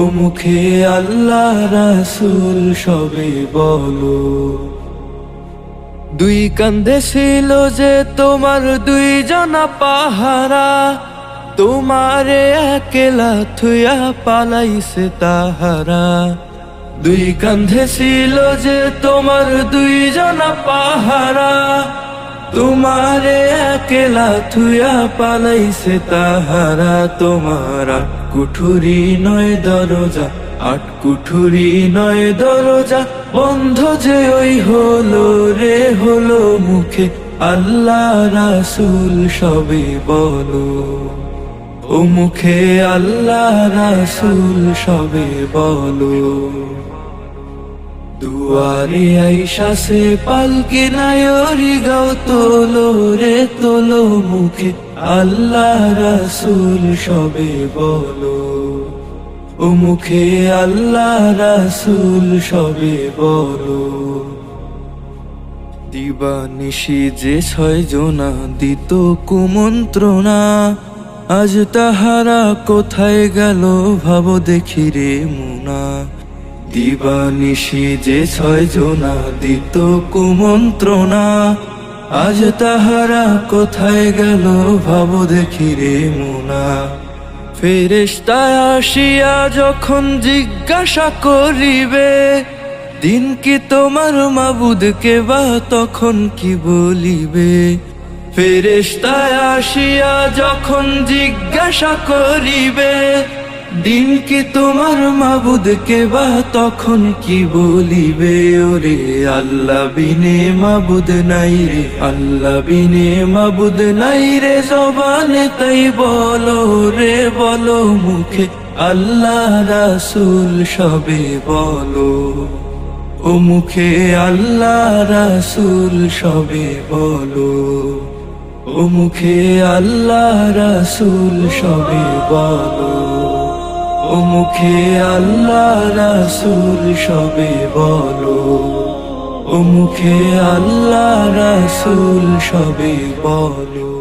ও মুখে আল্লাহ রাসুল সবে বলো। দুই কান্দে ছিল যে তোমার দুই জনা পাহারা, তোমারে একলা থুয়া পালাইছে তাহারা। দুই কান্ধে ছিল যে তোমার দুই জনা পাহারা তোমারে একলা থুয়া পালাইছে তাহারা। তোমার কুঠুরি নয় দরজা, আট কুঠুরি নয় দরজা। বন্ধ যে ওই হলো রে, হলো মুখে। আল্লাহ রাসুল সবে বলো। ও মুখে আল্লাহ রাসুল সবে বলো। দুয়ারে আইসা সে পালকে নায়রি গাও তোলো রে, তোলো মুখে। আল্লাহ রাসুল সবে বলো। ও মুখে আল্লাহ রাসুল সবে বলো। দিবানিশি যে ছয় জনা দিত কুমন্ত্রণা, আজ তাহারা কোথায় গেল ভাব দেখি রে মুনা। দিবানিশি যে ছয় জনা, দিত কুমন্ত্রণা। আজ তাহারা কোথায় গেল ভাব দেখি রে মোনা। ফেরেশতায় আসিয়া যখন জিজ্ঞাসা করিবে, দিন কি তোমার মাবুদকে বা তখন কি বলিবে? ফেরেশতায় আসিয়া যখন জিজ্ঞাসা করিবে দিন কি তোমার মাবুদকে বা তখন কি বলিবে? ওরে আল্লাহ বিনে মাবুদ নাই রে, আল্লাহ বিনে মাবুদ নাই রে, জবানে তাই বলো রে, বলো মুখে। আল্লাহ রাসুল সবে বলো, ও মুখে আল্লাহ রাসুল সবে বলো, ও মুখে আল্লাহ রাসুল সবে বলো। ও মুখে আল্লাহ রাসুল সবে বলো। ও মুখে আল্লাহ রাসুল সবে বলো।